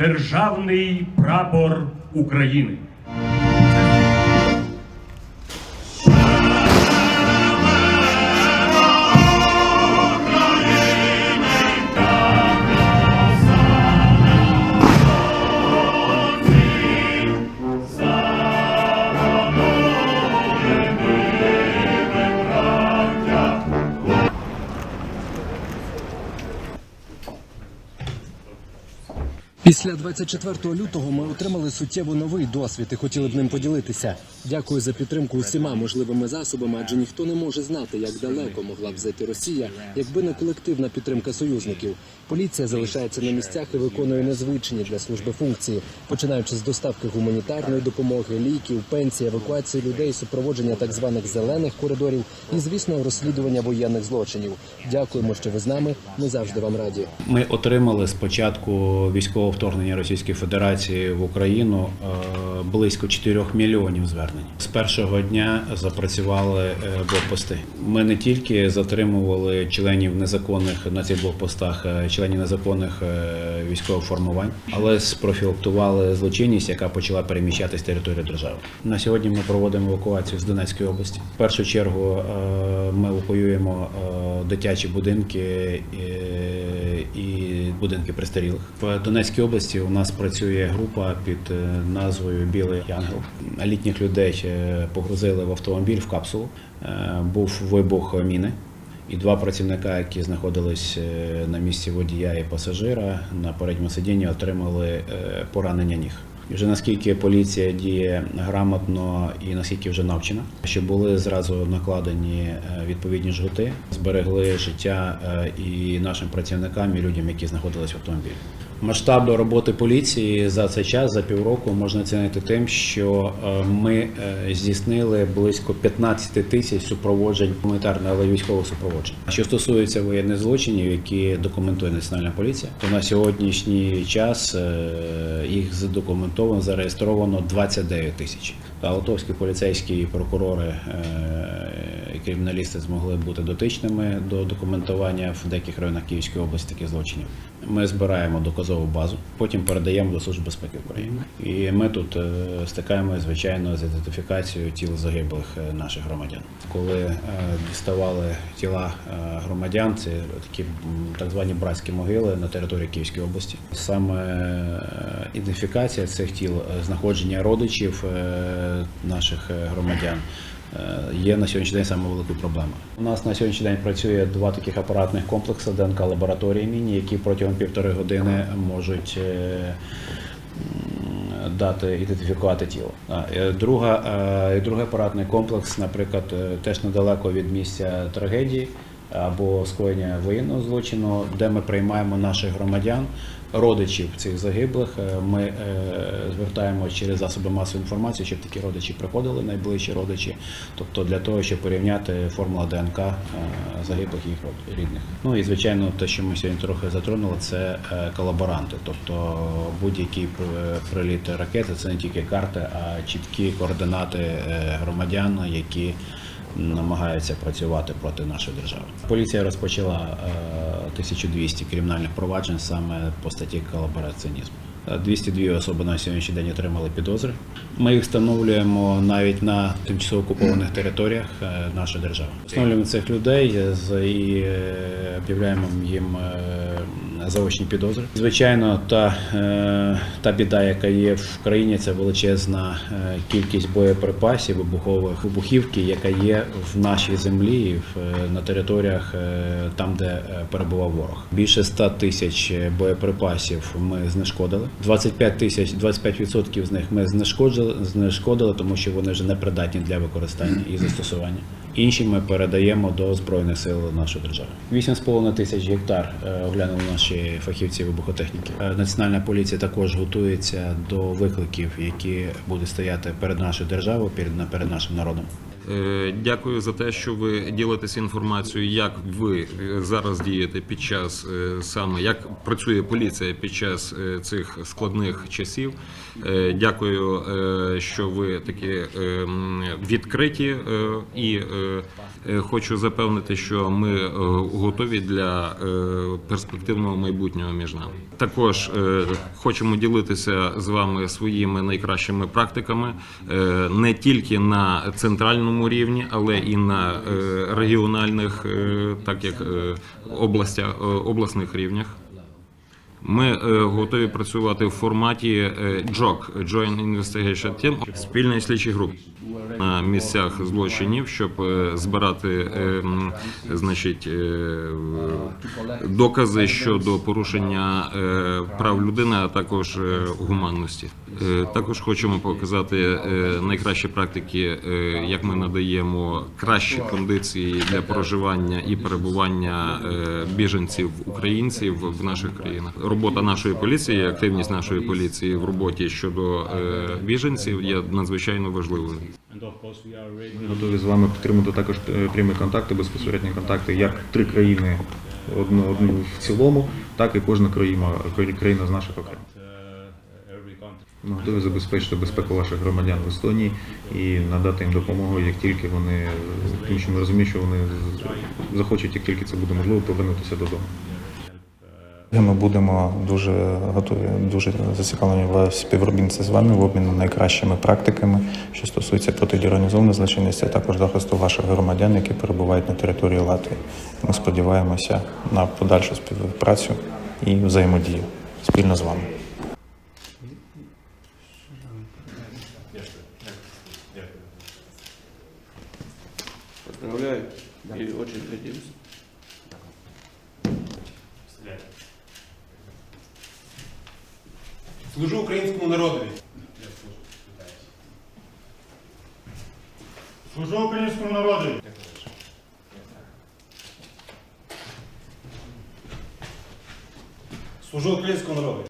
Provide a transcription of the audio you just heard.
державний прапор України. Після 24 лютого ми отримали суттєво новий досвід і хотіли б ним поділитися. Дякую за підтримку усіма можливими засобами, адже ніхто не може знати, як далеко могла б зайти Росія, якби не колективна підтримка союзників. Поліція залишається на місцях і виконує незвичні для служби функції, починаючи з доставки гуманітарної допомоги, ліків, пенсій, евакуації людей, супроводження так званих зелених коридорів і, звісно, розслідування воєнних злочинів. Дякуємо, що ви з нами. Ми завжди вам раді. Ми отримали з початку військового вторгнення Російської Федерації в Україну е, близько 4 мільйонів звернень. З першого дня запрацювали е, блокпости. Ми не тільки затримували членів незаконних на цих блокпостах, е, членів незаконних військових формувань, але спрофілактували злочинність, яка почала переміщатись територію держави. На сьогодні ми проводимо евакуацію з Донецької області. В першу чергу ми евакуюємо дитячі будинки і будинки престарілих. В Донецькій області у нас працює група під е, назвою Білий Янгел. Літніх людей е, погрузили в автомобіль в капсулу. Е, Був вибух міни. І два працівника, які знаходились на місці водія і пасажира на передньому сидінні, отримали поранення ніг. І вже наскільки поліція діє грамотно і наскільки вже навчена, що були зразу накладені відповідні жгути, зберегли життя і нашим працівникам, і людям, які знаходились в автомобілі. Масштаб роботи поліції за цей час, за півроку, можна оцінити тим, що е, ми е, здійснили близько 15 тисяч супроводжень гуманітарного, але військового супроводження. Що стосується воєнних злочинів, які документує Національна поліція, то на сьогоднішній час е, їх задокументовано, зареєстровано 29 тисяч. Литовські поліцейські і прокурори е, і криміналісти змогли бути дотичними до документування в деяких районах Київської області таких злочинів. Ми збираємо доказову базу, потім передаємо до Служби безпеки України. І ми тут е, стикаємося, звичайно, з ідентифікацією тіл загиблих е, наших громадян. Коли діставали тіла громадян, це такі так звані братські могили на території Київської області. Саме ідентифікація цих тіл, знаходження родичів наших е, громадян. е, Є на сьогоднішній день саме великою проблемою. У нас на сьогоднішній день працює два таких апаратних комплекси ДНК лабораторії міні, які протягом півтори години можуть е, дати ідентифікувати тіло. Друга, другий апаратний комплекс, наприклад, теж недалеко від місця трагедії або скоєння воєнного злочину, де ми приймаємо наших громадян, родичів цих загиблих. Е, Ми е, звертаємо через засоби масової інформації, щоб такі родичі приходили, найближчі родичі, тобто для того, щоб порівняти формула ДНК е, загиблих їх рідних. Ну і звичайно, те, що ми сьогодні трохи затронули, це колаборанти. Тобто будь-який пр- приліт ракети це не тільки карти, а чіткі координати громадян, які намагаються працювати проти нашої держави. Поліція розпочала е, 1200 кримінальних проваджень саме по статті колабораціонізму. Е, 202 особи на сьогоднішній день отримали підозри. Ми їх встановлюємо навіть на тимчасово окупованих територіях е, нашої держави. Встановлюємо цих людей е, і е, об'являємо їм е, заочні підозри. Звичайно, та, е, та біда, яка є в країні, це величезна е, кількість боєприпасів, вибухових вибухівки, яка є в нашій землі, е, на територіях е, там, де е, перебував ворог. Більше 100 тисяч боєприпасів ми знешкодили. 25 тисяч, 25% з них ми знешкодили, знешкодили, тому що вони вже не придатні для використання і застосування. Інші ми передаємо до збройних сил нашої держави. 8,5 тисяч гектар е, оглянули наші фахівці вибухотехніки. Е, Національна поліція також готується до викликів, які будуть стояти перед нашою державою, перед перед нашим народом. Е, Дякую за те, що ви ділитесь інформацією, як ви е, зараз дієте під час е, саме як працює поліція під час цих складних часів. Дякую, що ви такі відкриті і хочу запевнити, що ми готові для перспективного майбутнього між нами. Також хочемо ділитися з вами своїми найкращими практиками не тільки на центральному рівні, але і на е, регіональних, е, так як областях е, обласних рівнях. Ми е, готові працювати в форматі е, JOC – Joint Investigation Team, спільної слідчої групи на місцях злочинів, щоб е, збирати е, значить, е, докази щодо порушення е, прав людини, а також е, гуманності. Е, Також хочемо показати е, найкращі практики, е, як ми надаємо кращі кондиції для проживання і перебування е, біженців українців в наших країнах. Робота нашої поліції, активність нашої поліції в роботі щодо е, біженців є надзвичайно важливою. Ми готові з вами підтримати також е, прямі контакти, безпосередні контакти, як три країни одну, в цілому, так і кожна країна, країна з наших окремо. Ми готові забезпечити безпеку ваших громадян в Естонії і надати їм допомогу, як тільки вони, тому що ми розуміємо, що вони захочуть, як тільки це буде можливо, повернутися додому. Ми будемо дуже готові, дуже зацікавлені в співробітниці з вами в обміну найкращими практиками, що стосується протидії організованої злочинності, а також захисту ваших громадян, які перебувають на території Латвії. Ми сподіваємося на подальшу співпрацю і взаємодію спільно з вами. Поздравляю и очень надеюсь. Служу українському народові. Служу українському народові. Служу українському народу.